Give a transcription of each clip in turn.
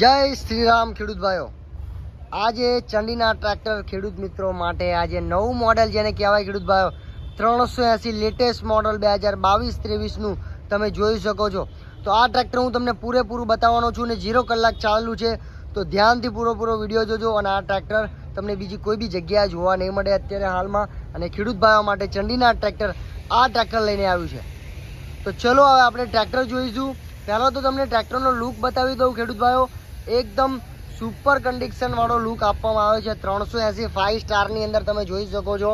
જય શ્રી રામ ખેડૂત ભાઈઓ. આજે ચંડીના ટ્રેક્ટર ખેડૂત મિત્રો માટે આજે નવું મોડેલ જેને કહેવાય ખેડૂત ભાઈઓ, ત્રણસો એંસી લેટેસ્ટ મોડલ બે હજાર બાવીસ ત્રેવીસનું તમે જોઈ શકો છો. તો આ ટ્રેક્ટર હું તમને પૂરેપૂરું બતાવવાનો છું ને ઝીરો કલાક ચાલેલું છે. તો ધ્યાનથી પૂરો વીડિયો જોજો અને આ ટ્રેક્ટર તમને બીજી કોઈ બી જગ્યાએ જોવા નહીં મળે અત્યારે હાલમાં. અને ખેડૂત ભાઈઓ માટે ચંડીના ટ્રેક્ટર આ ટ્રેક્ટર લઈને આવ્યું છે. તો ચલો હવે આપણે ટ્રેક્ટર જોઈશું. પહેલાં તો તમને ટ્રેક્ટરનો લુક બતાવી દઉં ખેડૂત ભાઈઓ. એકદમ સુપર કન્ડિશન વાળો લુક આપવામાં આવે છે. ત્રણસો એંસી ફાઇવ સ્ટારની અંદર તમે જોઈ શકો છો.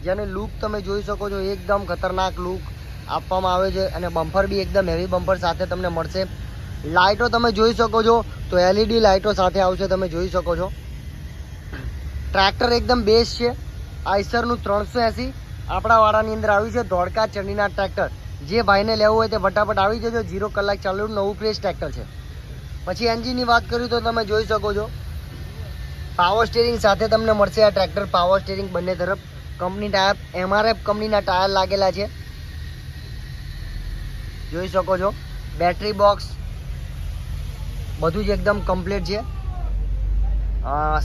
જેને લુક તમે જોઈ શકો છો, એકદમ ખતરનાક લુક આપવામાં આવે છે અને બમ્પર બી એકદમ હેવી બમ્પર સાથે તમને મળશે. લાઇટો તમે જોઈ શકો છો, તો એલઈડી લાઇટો સાથે આવશે તમે જોઈ શકો છો. ટ્રેક્ટર એકદમ બેસ્ટ છે. આઈસરનું ત્રણસો એંસી. આપણા વાળાની અંદર આવ્યું છે ધોળકા ચંડીના ટ્રેક્ટર જે ભાઈને લેવું હોય તે ફટાફટ આવી જજો. જીરો કલાક ચાલુ, નવું ફ્રેશ ટ્રેક્ટર છે. પછી એન્જિનની વાત કરું તો તમે જોઈ શકો છો. પાવર સ્ટેરિંગ સાથે તમને મળશે આ ટ્રેક્ટર પાવર સ્ટેરિંગ બંને તરફ. કંપની ટાયર એમઆરએફ કંપનીના ટાયર લાગેલા છે. જોઈ શકો છો. બેટરી બોક્સ બધું જ એકદમ કમ્પ્લીટ છે.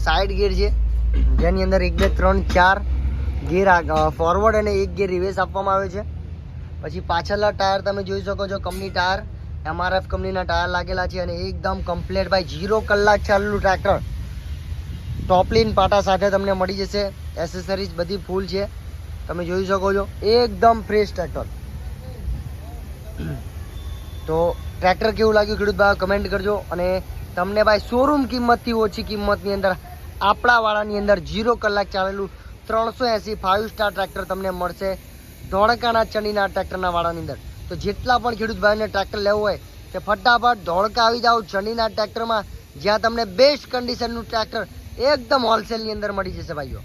સાઈડ ગેર છે. જેની અંદર એક, બે, ત્રણ, ચાર ગેર ફોરવર્ડ અને એક ગેર રિવેસ આપવામાં આવે છે. પછી પાછળના ટાયર તમે જોઈ શકો છો. કંપની ટાયર એમઆરએફ કંપનીના ટાયર લાગેલા છે અને એકદમ કમ્પ્લેટ ભાઈ જીરો કલાક ચાલેલું ટ્રેક્ટર ટોપલીન પાટા સાથે તમને મળી જશે. એસેસરીઝ બધી ફૂલ છે. તમે જોઈ શકો છો. એકદમ ફ્રેશ ટ્રેક્ટર તો ટ્રેક્ટર કેવું લાગ્યું ખેડૂત ભાઈ કમેન્ટ કરજો. અને તમને ભાઈ શોરૂમ કિંમતથી ઓછી કિંમતની અંદર આપણા વાળાની અંદર જીરો કલાક ચાલેલું ત્રણસો એંસી ફાઇવ સ્ટાર ટ્રેક્ટર તમને મળશે. ધોળકાના ચણીના ટ્રેક્ટરના વાળાની અંદર. તો જેટલા પણ ખેડૂત ભાઈને ટ્રેક્ટર લેવું હોય તે ફટાફટ ધોળકા આવી જાઓ ચણીના ટ્રેક્ટરમાં જ્યાં તમને બેસ્ટ કન્ડિશનનું ટ્રેક્ટર એકદમ હોલસેલની અંદર મળી જશે ભાઈઓ.